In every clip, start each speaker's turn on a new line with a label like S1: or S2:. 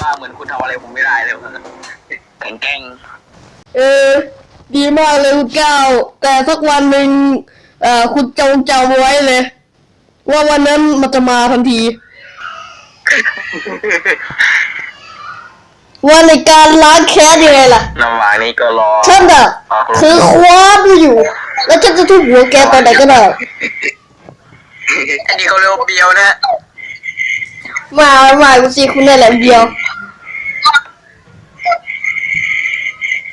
S1: ว่าเหมือนคุณทำอะไรผมไม่ได้เลยแข็งแกร่ง
S2: เออ ดีมากเลยคุณก้าวแต่สักวันหนึ่งเอ่อคุณจงจำไว้เลย ว่าวันนั้นมันจะมาทันที ว่าในการล้างแค้นยังไงล่ะ
S1: ระหว่างนี้ก็รอ
S2: ฉันอะคือคว้าดูอยู่ แล้วฉันจะทุบหัวแกตอนไหนก็ได้
S1: อันนี้เขาเรียกว่าเบียวนะ
S2: มามากูสิคุณนี่นแหละเดียว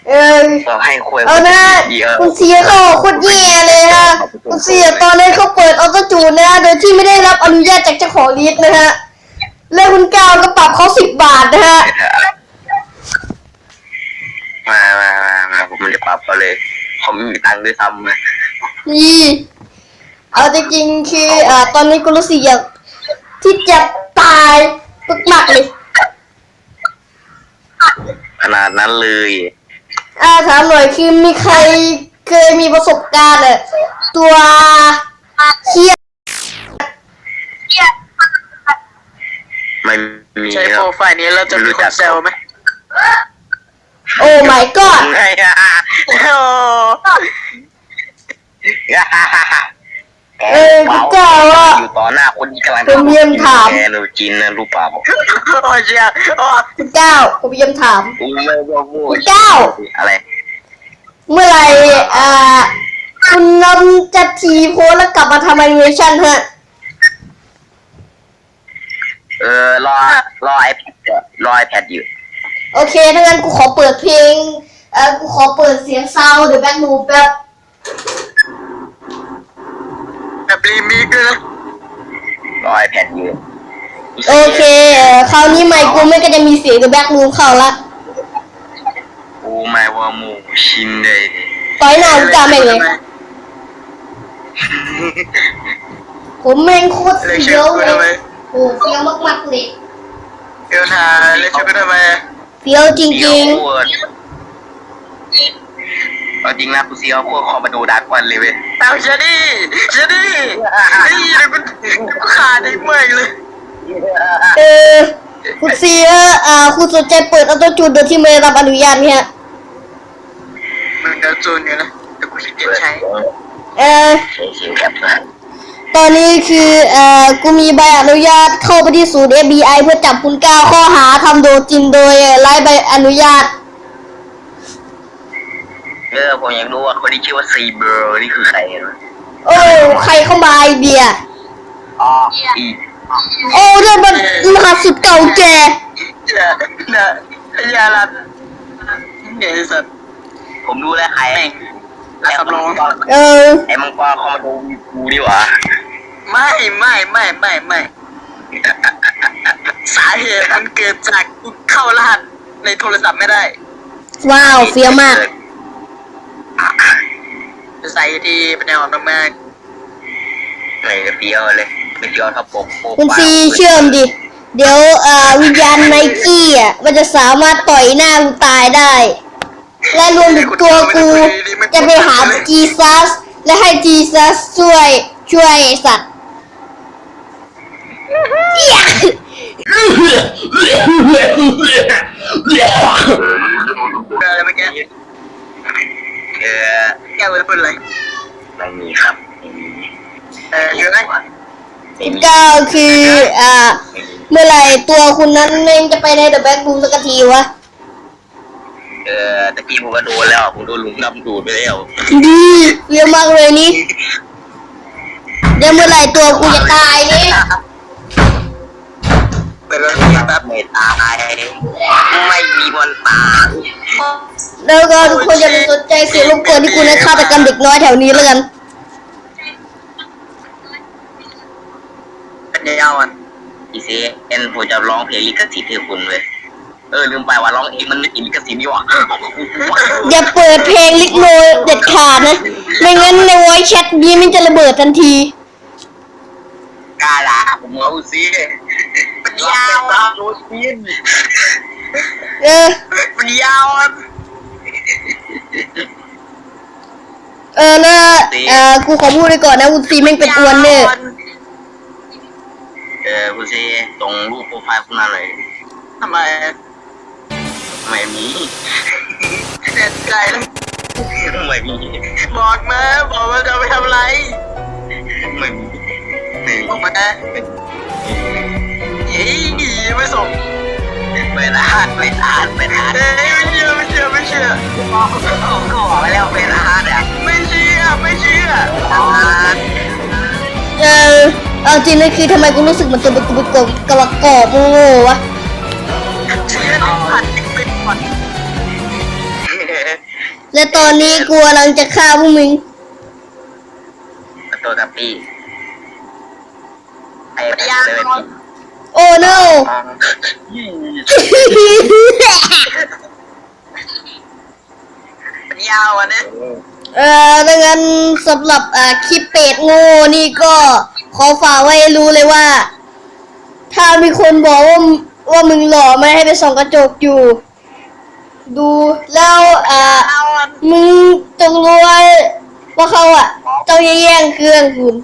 S2: เออ
S1: เราให้คุย
S2: เอานะ
S1: เยอะ
S2: คุณเสียเขาโคตรแย่เลยฮะคุณเสียตอนนั้นเขาเปิดออโต้จูนนะฮะโดยที่ไม่ได้รับอนุญาตจากเจ้าของลิสต์นะฮะแล้วคุณก้าวก็ปรับเขาสิบบาทนะฮะ
S1: มามามามาผมไม่ได้ปรับเขาเลยเขาไม่มีตังค์ด้วยซ้ำเลย
S2: นี่เอาจริงๆคืออ่าตอนนี้กูรู้สึกอยากที่จะตายมากๆเลย
S1: ขนาดนั้นเลย
S2: อ่าถามหน่อยคือมีใครเคยมีประสบการณ์อะตัวเคีย
S1: ไม่มี
S3: ใช้โปรไฟล์นี้เราจะมีคนเซลไหม
S2: โอ้ my god
S1: ไงอะ
S3: โอ้
S2: เออคุณก้าวอะ
S1: อยู่ต่อหน้าคนที่กำลัง
S2: ผมเยี่ยมถาม
S1: แกนูจินนะรู้เปล่า
S3: โอ้เชียโอ้
S2: คุณก้าวผมยังถาม
S1: กูไม่รู้พูด
S2: เจ้า
S1: อะไร
S2: เมื่อไหร่อ่าคุณนำจะทีโพสแล้วกลับมาทำแอนิเมชันฮะ
S1: เออรอรอไอแพดรอไอแพดอยู่
S2: โอเคถ้างั้นกูขอเปิดเพลงเอ่อกูขอเปิดเสียงซาวเดี๋ยวแบ็คนูแป๊บ
S3: แบบรีมิกด้วยนะ
S1: รอไอแพดอยู่
S2: โอเคเอ่อคราวนี้ไมค์กูไม่ก็จะมีเสียงกับแบ็คนูเข้าละ
S1: โอ้ไม่ว่าหมูชินเลย
S2: ต่อยหน้ากูกล้าแม่งเลยผมแม่งโคตร
S3: เลย
S2: เฟี้
S3: เชื่
S2: ย
S3: อ
S2: ว
S3: กู
S2: เล
S3: ทำไม
S2: ยโอ้เฟี้ยวมากๆเลย
S3: เกินหาเลยเชื่อกูทำไม
S2: เฟี้ยวจ
S1: เซีย
S2: ริ
S1: ว
S2: ง
S1: โคตรเอาจริงนะกูเซียวโคตรคอมมาดูดาร์กวันเลยเว้ย
S3: ตามเชดี้เชดี้นี่เดี๋ยวกูกูขาดอีกเมื่อยเลย
S2: ๆเออคุณเสียอ่า คุณสนใจเปิดออโต้จูนโดยที่ไม่ได้รับอนุญาตไหมฮะ
S3: มันเดี๋ยวจูนอยู่นะแต่กูขี้เกียจใช้
S2: เออ
S1: ใช้เสียงแบบนั้น
S2: ตอนนี้คือเอ่อกูมีใบอนุญาตเข้าไปที่ศูนย์ FBI เพื่อจับคุณก้าวข้อหาทำโดยจินโดยไร้ใบอนุญาต
S1: เออผมอยากรู้ว่าคนที่ชื่อว่าซีเบอร์นี่คือใครนะ
S2: โอ้ใครเข้ามาไอเดีย
S1: อ๋ออี
S2: โอ้เรื่องมันรหัสสุดเก่าแก่
S3: อย่าอย่าอย่าละเนี่ยไอ้สัตว์
S1: ผมรู้แล้วใคร
S3: แม่ง
S1: ไอ้มังกร
S2: เออ
S1: ไอ้มังกรคอมมาดูกูดีกว่า
S3: ไม่ไม่ไม่ไม่ไม่สาเหตุมันเกิดจากกูเข้ารหัสในโทรศัพท์ไม่ได้
S2: ว้าวเฟี้ยวมาก
S3: จะใส่ที่เป็นแนวมาก
S1: ไม่เฟี้ยวเลยไม่เฟี้ยวเท่าปกโป
S2: คุณซีเชื่อมดิ เดี๋ยวเอ่อวิญญาณไนกี้อะมันจะสามารถต่อยหน้ากูตายได้ และรวมถึงตัวกูจะไปหาจีซัสและให้จีซัสช่วยช่วยไอ้สัตว์เหี้ย
S3: ๆอะไรเมื่อกี้
S1: เออ
S3: แกเลยพูดอะไร
S1: ไม่มีครับไม่มี
S3: เอออยู่ไหน
S1: ไม่มี
S2: ก็คืออ่า เมื่อไหร่ตัวคุณนั้นเองจะไปในเดอะแบ็กบูมสักทีวะ
S1: เออตะกี้ผมก็โดนแล้วผมโดนลุงดำดูดไปแล้ว
S2: ดีเยอะมากเลยนี่เดี๋ยวเมื่อไหร่ตัวกูจะตายนี่
S3: เปิดรถแป๊บ
S1: ไม่ตายไม่มีวันตาย
S2: แล้วก็ทุกคนอย่าไปสนใจเสียงรบกวนที่กูในฆาตกรรมเด็กน้อยแถวนี้แล้วกัน
S3: เป็นยาวอะ
S1: อีซีเอ็นผมจะร้องเพลงลิขสิทธิ์ให้คุณเลยเออลืมไปว่าร้องเองมันไม่กินลิขสิทธิ์นี่หว่า
S2: อย่าเปิดเพลงลิกโนเด็ดขาดนะไม่งั้นในวอยแชทนี้มันจะระเบิดทันที
S1: กาลาผมเอาซีมันยาวอะโรซีน
S2: เออ
S3: มันยาวอะ
S2: เออแล้วเออกูขอพูดไปก่อนนะอุซีแม่งเป็นอวนเนี่ย
S1: เออคุณซีส่งรูปโปรไฟล์คุณมาเลย
S3: ทำไม
S1: ไม่มี
S3: เด็ดใจแล้ว
S1: ไม่มี
S3: บอกมาบอกว่าจะเอาไปทำอะไร
S1: ไม่มีหนึ่ง
S3: บอกมาเฮ้ยไม่ส่ง
S1: ไปร้านไปร้านไปร้าน
S3: เฮ้ยไม่เชื่อไม่เชื่อไม่ เชื่อ
S1: บอกก็บอกไปแล้วไปร้านอะ
S3: ไม่เชื่อไม่เชื่อ
S1: ร้าน
S2: เออเอาจริงเลยคือทำไมกูรู้สึกเหมันตัวเป็นตัวเป็นกบกระกอบโง่ๆวะ
S3: เชื่อผัดเป็นผัด
S2: และตอนนี้กูกำลังจะฆ่าพวกมึง
S1: ตัวตับปี้ไอ้
S3: ยา
S1: เลย
S2: โอ้ no
S3: เป็นยาวอะนี่ย
S2: เอ่อดังนั้นสำหรับอ่าคลิปเป็ดโง่นี่ก็ขอฝากไว้รู้เลยว่า ถ้ามีคนบอกว่าว่ามึงหล่อไม่ให้ไปส่องกระจกอยู่ ดูแล้วอ่ามึงจงรู้ไว้ว่าเขาอะต้องแย่งเครื่องคุณ